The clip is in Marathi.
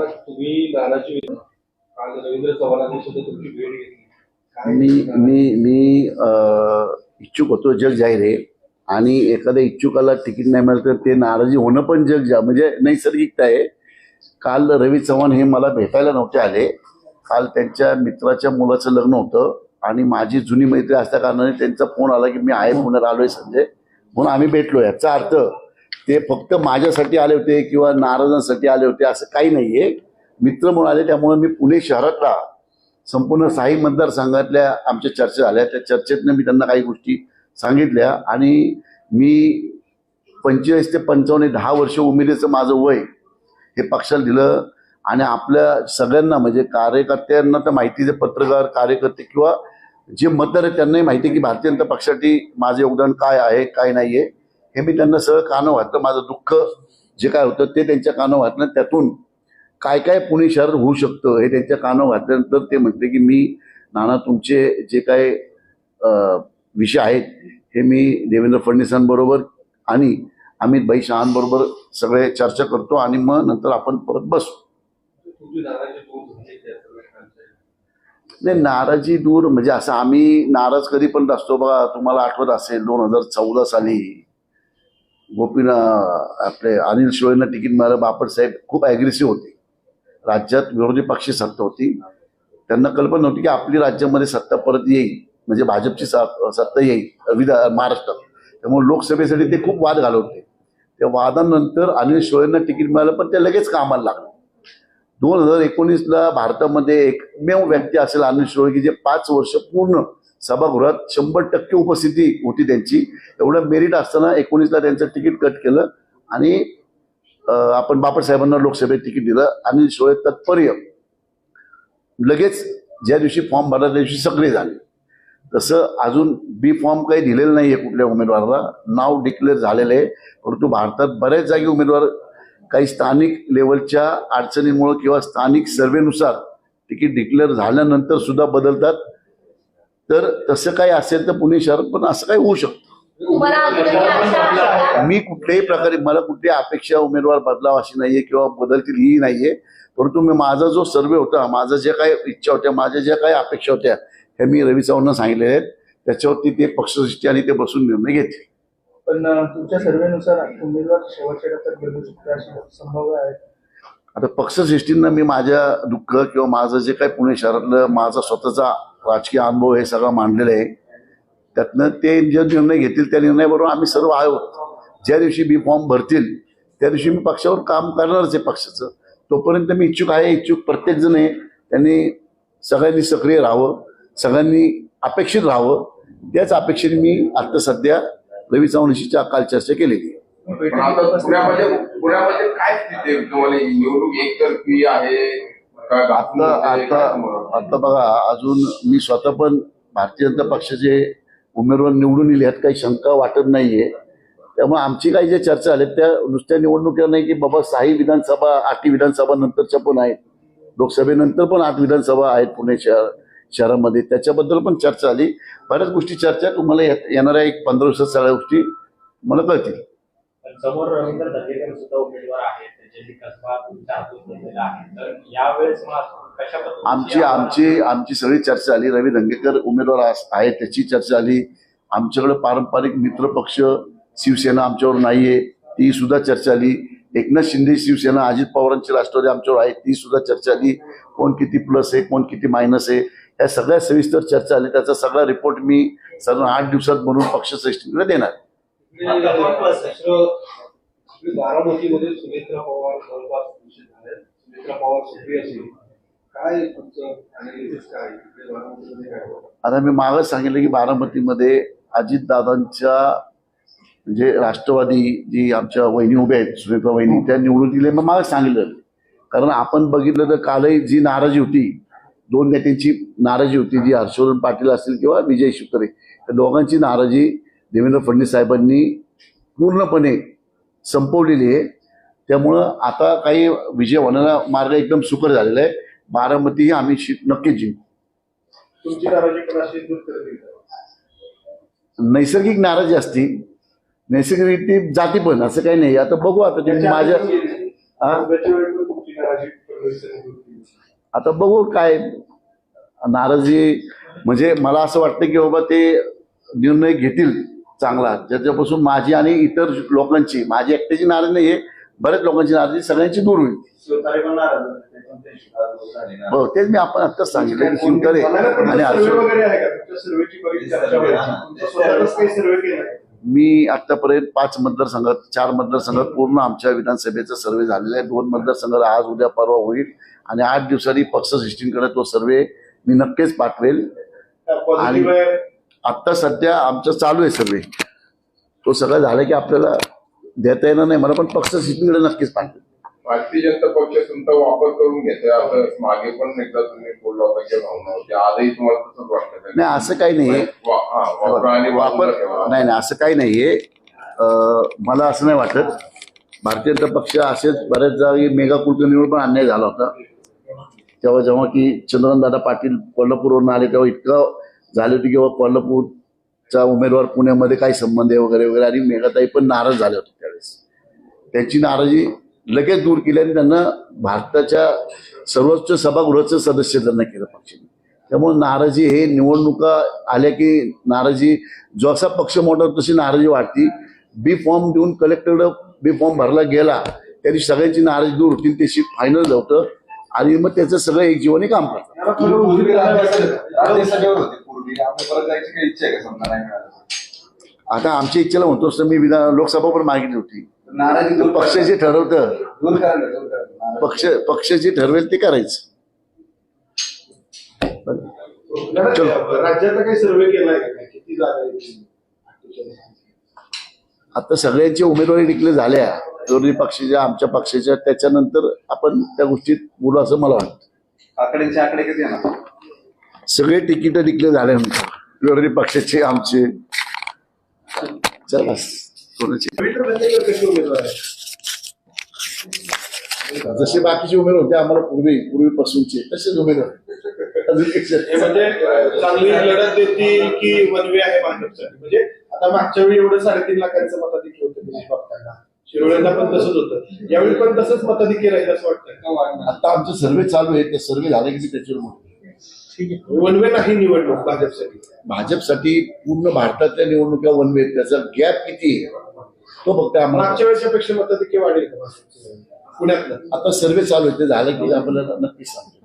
नाना तुम्ही नानाची काल रवींद्र चव्हाणांनी सुद्धा तुमची भेट घेतली. काय मी मी मी इच्छुक होतो जग जाहीर आहे. आणि एखाद्या इच्छुकाला तिकीट नाही मिळालं तर ते नाराजी होणं पण जग जा म्हणजे नैसर्गिकता आहे. काल रवी चव्हाण हे मला भेटायला नव्हते आले. काल त्यांच्या मित्राच्या मुलाचं लग्न होतं. आणि माझी जुनी मैत्री असल्या कारणाने त्यांचा फोन आला की मी आहे पुण्यात आलोय संजय. म्हणून आम्ही भेटलो याचा अर्थ ते फक्त माझ्यासाठी आले होते किंवा नाराजांसाठी आले होते असं काही नाहीये. मित्र म्हणून आले त्यामुळे मी पुणे शहरातला संपूर्ण साई मतदारसंघातल्या आमच्या चर्चा झाल्या. त्या चर्चेतनं मी त्यांना काही गोष्टी सांगितल्या आणि मी पंचेचाळीस ते पंचावन्न दहा वर्ष उमेदीचं माझं वय हे पक्षाला दिलं आणि आपल्या सगळ्यांना म्हणजे कार्यकर्त्यांना तर माहिती पत्रकार कार्यकर्ते किंवा जे मतदार आहेत त्यांनाही माहिती आहे की भारतीय जनता पक्षासाठी माझं योगदान काय आहे काय नाही आहे हे मी त्यांना सगळं कानं घातलं माझं दुःख जे काय होतं ते त्यांच्या कानं घातलं त्यातून काय काय पुणे शहर होऊ शकतं हे त्यांच्या कानावर घातल्यानंतर ते म्हटले की मी नाना तुमचे जे काय विषय आहेत हे मी देवेंद्र फडणवीसांबरोबर आणि अमित भाई शहांबरोबर सगळे चर्चा करतो आणि मग नंतर आपण परत बसू. नाही नाराजी दूर म्हणजे असं आम्ही नाराज कधी पण असतो बघा. तुम्हाला आठवत असेल दोन हजार चौदा साली गोपीना आपले अनिल शिवळेंना तिकीट मिळालं. बापट साहेब खूप ॲग्रेसिव्ह होते. राज्यात विरोधी पक्षी सत्ता होती. त्यांना कल्पना नव्हती की आपली राज्यामध्ये सत्ता परत येईल. म्हणजे भाजपची स- सत्ता येईल. विधा महाराष्ट्रात. त्यामुळे लोकसभेसाठी ते खूप वाद घालवते. त्या वादानंतर अनिल शिवळेंना तिकीट मिळालं पण ते लगेच कामाला लागलं. दोन हजार एकोणीसला भारतामध्ये एकमेव व्यक्ती असेल अनिल शिवळे की जे पाच वर्ष पूर्ण सभागृहात शंभर टक्के उपस्थिती होती त्यांची. एवढं मेरिट असताना एकोणीसला त्यांचं तिकीट कट केलं आणि आपण बापटसाहेबांना लोकसभेत तिकीट दिलं आणि सोळे तत्पर्य. लगेच ज्या दिवशी फॉर्म भरला त्या दिवशी सगळे झाले. तसं अजून बी फॉर्म काही दिलेलं नाही आहे कुठल्या उमेदवाराला. नाव डिक्लेअर झालेलं आहे. परंतु भारतात बऱ्याच जागी उमेदवार काही स्थानिक लेवलच्या अडचणीमुळं किंवा स्थानिक सर्वेनुसार तिकीट डिक्लेअर झाल्यानंतर सुद्धा बदलतात. तर तसं काही असेल तर पुणे शहरात पण असं काही होऊ शकतं? मी कुठल्याही प्रकारे मला कुठली अपेक्षा उमेदवार बदलाव अशी नाहीये किंवा बदलतील ही नाहीये. परंतु मी माझा जो सर्वे होता माझा जे काही इच्छा होत्या माझ्या ज्या काही अपेक्षा होत्या हे मी रवी चव्हाणांना सांगितले आहेत. त्याच्यावरती ते पक्षदृष्टी आणि ते बसून निर्णय घेतील. पण तुमच्या सर्वेनुसार उमेदवार शेवटच्या टप्प्यात बदलू शकतो अशी संभाव्य आहे. आता पक्षश्रेष्ठींना मी माझ्या दुःख किंवा माझं जे काही पुणे शहरातलं माझा स्वतःचा राजकीय अनुभव हे सगळं मांडलेलं आहे. त्यातनं ते जे निर्णय घेतील त्या निर्णयाबरोबर आम्ही सर्व आहोत. ज्या दिवशी बी फॉर्म भरतील त्या दिवशी मी पक्षावर काम करणारच आहे पक्षाचं. तोपर्यंत मी इच्छुक आहे इच्छुक प्रत्येक जण आहे त्यांनी सगळ्यांनी सक्रिय राहावं सगळ्यांनी अपेक्षित राहावं. त्याच अपेक्षेने मी आता सध्या रवी चव्हाणशी काल चर्चा केलेली आहे. आता पुण्यामध्ये पुण्यामध्ये काय स्थिती आहे? तुम्हाला निवडणूक एकतर्फी आहे का घासून आता होते? आता बघा अजून मी स्वतः पण भारतीय जनता पक्षाचे उमेदवार निवडून येईल ह्यात काही शंका वाटत नाहीये. त्यामुळे आमची काही ज्या चर्चा आल्या त्या नुसत्या निवडणुकीला नाही की बाबा साही विधानसभा आठही विधानसभा नंतरच्या पण आहेत. लोकसभेनंतर पण आठ विधानसभा आहेत पुणे शहर शहरामध्ये. त्याच्याबद्दल पण चर्चा आली बऱ्याच गोष्टी चर्चा तुम्हाला येणाऱ्या एक पंधरा दिवसात सगळ्या गोष्टी मला कळतील. समोर रवींद्र दंगेकर सुद्धा उमेदवार आहेत. आहे. तर यावेळेस आमची आमची आमची सगळी चर्चा झाली. रवी दंगेकर उमेदवार आहेत त्याची चर्चा झाली. आमच्याकडे पारंपरिक मित्र पक्ष शिवसेना आमच्यावर नाहीये ती सुद्धा चर्चा झाली. एकनाथ शिंदे शिवसेना अजित पवारांची राष्ट्रवादी आमच्यावर आहे ती सुद्धा चर्चा झाली. कोण किती प्लस आहे कोण किती मायनस आहे या सगळ्या सविस्तर चर्चा झाली. त्याचा सगळा रिपोर्ट मी साधारण आठ दिवसात बनवून पक्ष श्रेष्ठीकडे देणार. बारामतीमध्ये सुनेत्रा पवार जवळपास झाले. सुनेत्रा पवार सक्रिय असेल काय तुमचं अनालिसिस काय? इकडे बारामतीमध्ये काय होतं? आता मी मागच सांगितलं की बारामतीमध्ये अजितदादांच्या म्हणजे राष्ट्रवादी जी आमच्या वहिनी उभ्या आहेत सुनेत्रा वहिनी त्या निवडून दिले मग मागच सांगितलं. कारण आपण बघितलं तर कालही जी नाराजी होती दोन नेत्यांची नाराजी होती जी हर्षवर्धन पाटील असतील किंवा विजय शिवतरे त्या दोघांची नाराजी देवेंद्र फडणवीस साहेबांनी पूर्णपणे संपवलेली आहे. त्यामुळं आता काही विजय होण्याचा मार्ग एकदम सुकर झालेला आहे. बारामती ही आम्ही नक्कीच जिंकू. तुमची नाराजी दूर नैसर्गिक नाराजी असती. नैसर्गिक ती जाती पण असं काही नाही. आता बघू आता तुम्ही माझ्या हा? तुमची नाराजी दूर केली? आता बघू काय नाराजी म्हणजे मला असं वाटतं की बाबा ते निर्णय घेतील. चांगला. ज्याच्यापासून माझी आणि इतर लोकांची माझी एकट्याची नाराजी नाही आहे बऱ्याच लोकांची नाराजी सगळ्यांची दूर होईल. हो तेच मी आपण आत्ताच सांगितलं की शिवतरे आणि मी आतापर्यंत पाच मतदारसंघात चार मतदारसंघात पूर्ण आमच्या विधानसभेचा सर्वे झालेला आहे. दोन मतदारसंघात आज उद्या परवा होईल. आणि आठ दिवसांनी पक्ष सिस्टीमकडे तो सर्वे मी नक्कीच पाठवेल. आहे. आत्ता सध्या आमचं चालू आहे सर्वे तो सगळं झालं की आपल्याला देता येणार नाही. मला पण पक्ष सिस्टीमकडे नक्कीच पाठवेल भारतीय जनता पक्ष तुमचा वापर करून घेतोय. असं मागे पण एकदा तुम्ही बोलला होता की भावना होती आजही तुम्हाला तसंच वाटतं? नाही असं काही नाहीये वा- हा, वापरा. नाही नाही असं काही नाहीये. मला असं नाही वाटत. भारतीय जनता पक्ष असेच बऱ्याच जागी मेगा कुलकर्णीवर पण अन्याय झाला होता. तेव्हा जेव्हा की चंद्रकांत दादा पाटील कोल्हापूरवरून आले तेव्हा इतकं झाली होती किंवा कोल्हापूरचा उमेदवार पुण्यामध्ये काय संबंध आहे वगैरे वगैरे. आणि मेघाताई पण नाराज झाले होते त्यावेळेस. त्यांची नाराजी लगेच दूर केली आणि त्यांना भारताच्या सर्वोच्च सभागृहाचं सदस्य त्यांना केलं पक्षाने. त्यामुळे नाराजी हे निवडणुका आल्या की नाराजी जसा पक्ष मोठा तशी नाराजी वाढती. बी फॉर्म देऊन कलेक्टरकडे बी फॉर्म भरला गेला त्यांनी सगळ्यांची नाराजी दूर होती त्याची फायनल होतं. आणि मग त्याचं सगळं एक जीवनी काम करतं होते. पूर्वी आपल्या परत जायची काही इच्छा आहे का समजा? नाही मिळालं तर? आता आमच्या इच्छेला म्हणतो असं मी विधान लोकसभा पण मागितली होती. नाराजी दूर पक्ष जे ठरवतं. दूर दूर. नाराजी. पक्ष पक्ष जे ठरवेल ते करायचं. राज्याचा काही सर्वे केलाय का काय? किती जागा आहेत? आता सगळ्यांची उमेदवारी डिक्लेअर झाल्या. विरोधी पक्षाच्या आमच्या पक्षाच्या त्याच्यानंतर आपण त्या गोष्टीत बोलू असं मला वाटतं. आकड्यांचे आकडे किती येणार? सगळे तिकीट डिक्लेअर झाल्यानंतर विरोधी पक्षाचे आमचे. चला जसे बाकीचे उमेदवार होते आम्हाला पूर्वी पूर्वीपासूनचे तसेच उमेदवार. हे म्हणजे चांगली लढत देतील की वनवे आहे म्हणजे आता मागच्या वेळी एवढं साडेतीन लाखांचं मताधिक्य होतं बाप्पांना शिरोळ्यांना पण तसंच होतं. यावेळी पण तसंच मताधिक्य राहील असं वाटतं आता आमचे सर्वे चालू आहे ते सर्वे झाले की त्याच्यावर बोलतो. वनवे नाही निवडणूक भाजपसाठी भाजपसाठी पूर्ण भारतातल्या निवडणुका वनवे त्याचा गॅप किती आहे तो फक्त आम्हाला मागच्या वेळेच्या पेक्षा मताधिक्य वाढेल का? पुण्यातलं आता सर्वे चालू आहे ते झालं की आपल्याला नक्कीच सांगतो